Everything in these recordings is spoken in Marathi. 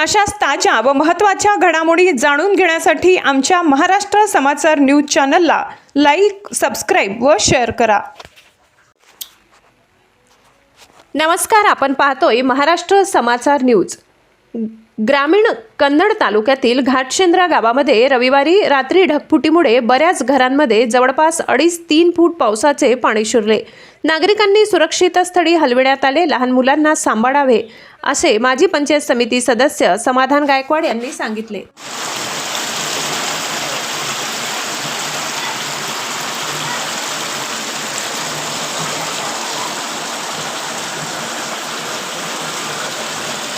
अशाच ताज्या व महत्त्वाच्या घडामोडी जाणून घेण्यासाठी आमच्या महाराष्ट्र समाचार न्यूज चॅनलला लाईक सबस्क्राईब व शेअर करा. नमस्कार आपण पाहतोय महाराष्ट्र समाचार न्यूज. ग्रामीण कन्नड तालुक्यातील घाटशेंद्रा गावामध्ये रविवारी रात्री ढगफुटीमुळे बऱ्याच घरांमध्ये जवळपास अडीच तीन फूट पावसाचे पाणी शिरले. नागरिकांनी सुरक्षित स्थळी हलविण्यात आले लहान मुलांना सांभाळावे असे माजी पंचायत समिती सदस्य समाधान गायकवाड यांनी सांगितले.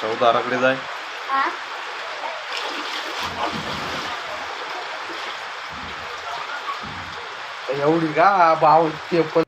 चौदाराकडे जाय हा? एवढी का भाव ते पण